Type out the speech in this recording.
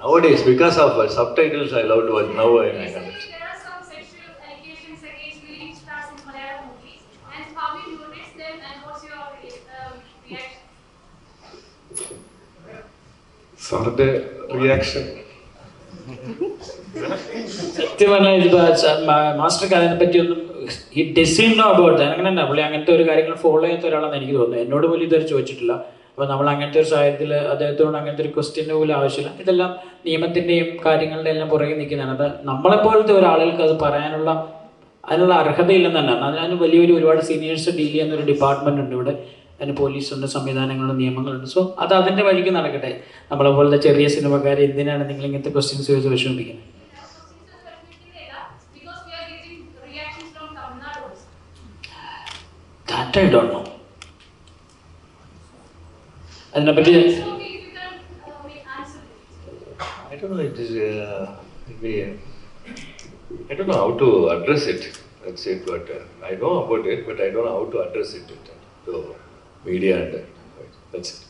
Nowadays, because of uh, subtitles, I love to watch. Now I, I Recently, understand. there are some sexual allegations against leading stars in Malayalam movies. And how you notice them and what's your the reaction? സാറിന്റെ reaction സത്യം പറഞ്ഞാൽ ഇത് മാസ്റ്റർക്ക് അതിനെ പറ്റിയൊന്നും ഈ ഡെസിൻ know about അങ്ങനെ തന്നെ പുള്ളി അങ്ങനത്തെ ഒരു കാര്യങ്ങൾ ഫോളോ ചെയ്യാത്ത ഒരാളാണെന്ന് എനിക്ക് തോന്നുന്നു എന്നോട് പോലും ഇതുവരെ ചോദിച്ചിട്ടില്ല അപ്പോൾ നമ്മൾ അങ്ങനത്തെ ഒരു സാഹചര്യത്തിൽ അദ്ദേഹത്തോട് അങ്ങനത്തെ ഒരു ക്വസ്റ്റ്യന്റെ പോലും ആവശ്യമില്ല. ഇതെല്ലാം നിയമത്തിന്റെയും കാര്യങ്ങളുടെ എല്ലാം പുറകെ നിൽക്കുന്നതാണ്. അപ്പോൾ നമ്മളെപ്പോലത്തെ ഒരാളുകൾക്ക് അത് പറയാനുള്ള അതിനുള്ള അർഹതയില്ലെന്ന് തന്നെ അതിന് വലിയൊരു ഒരുപാട് സീനിയേഴ്സ് ഡീൽ ചെയ്യുന്ന ഒരു ഡിപ്പാർട്ട്മെന്റ് ഉണ്ട് ഇവിടെ. അതിന് പോലീസുണ്ട് സംവിധാനങ്ങളുണ്ട് നിയമങ്ങളുണ്ട്. സോ അത് അതിന്റെ വഴിക്ക് നടക്കട്ടെ. നമ്മളെ പോലത്തെ ചെറിയ സിനിമക്കാർ എന്തിനാണ് നിങ്ങൾ ഇങ്ങനത്തെ ക്വസ്റ്റ്യൻസ് ചോദിച്ച് വിഷമിപ്പിക്കുന്നത്? Because we are getting uh. I don't know. It is. Uh, I don't know how to address it. That's it. But uh, I know about it, but I don't know how to address it to media and uh, that's it.